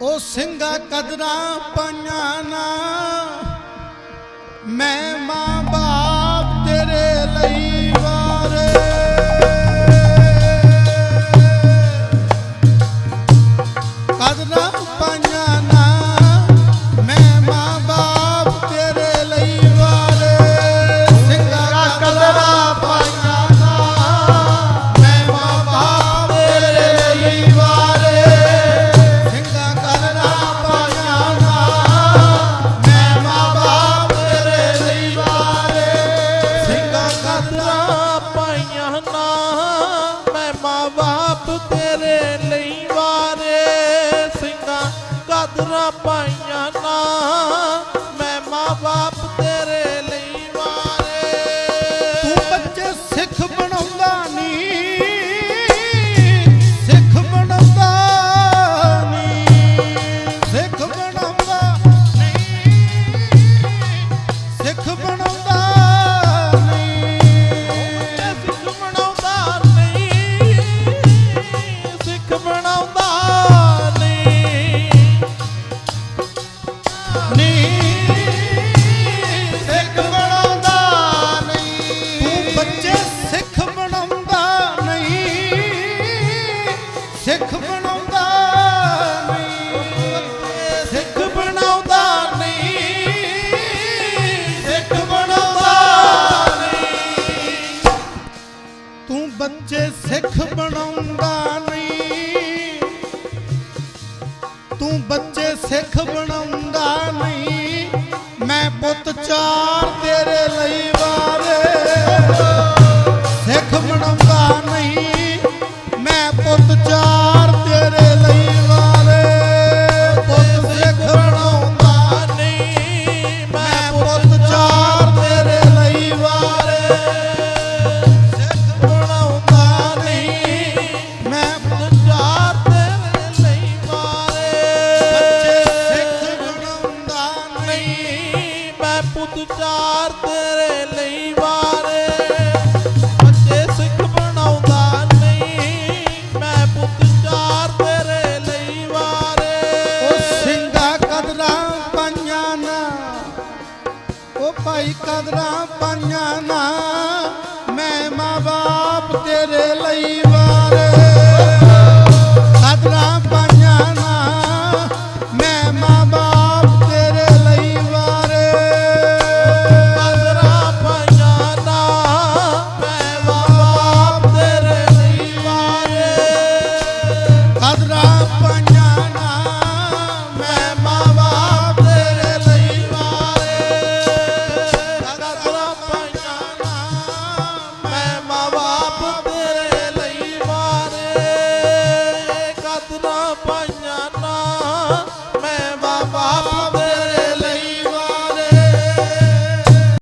ਉਹ ਸਿੰਘਾ ਕਦਰਾਂ ਪਾਈਆਂ ਨਾ। ਮੈਂ ਮਾਂ ਸਿੰਘਾਂ ਕਦਰਾਂ ਪਾਈਆਂ ਨਾ। ਮੈਂ ਮਾਂ ਬਾਪ ਤੇਰੇ ਲਈ ਵਾਰੇ ਸਿੰਘਾਂ ਕਦਰਾਂ ਪਾਈਆਂ ਨਾ। ਮੈਂ ਮਾਂ-ਬਾਪ ਸਿੱਖ ਬਣਾਉਂਦਾ ਨਹੀਂ। ਮੈਂ ਪੁੱਤ ਚਾਰ ਤੇਰੇ ਲਈ ਨਹੀਂ ਮੈਂ ਪੁੱਤ ਚਾਰ ਤੇਰੇ ਲਈ ਵਾਰੇ। ਬੱਚੇ ਸਿੱਖ ਬਣਾਉਂਦਾ ਨਹੀਂ, ਮੈਂ ਪੁੱਤ ਚਾਰ ਤੇਰੇ ਲਈ ਵਾਰੇ। ਉਹ ਸਿੰਘਾ ਕਦਰਾਂ ਪਾਈਆਂ ਨਾ, ਉਹ ਭਾਈ ਕਦਰਾਂ ਪਾਈਆਂ ਨਾ, ਮੈਂ ਮਾਂ ਬਾਪ ਤੇਰੇ ਲਈ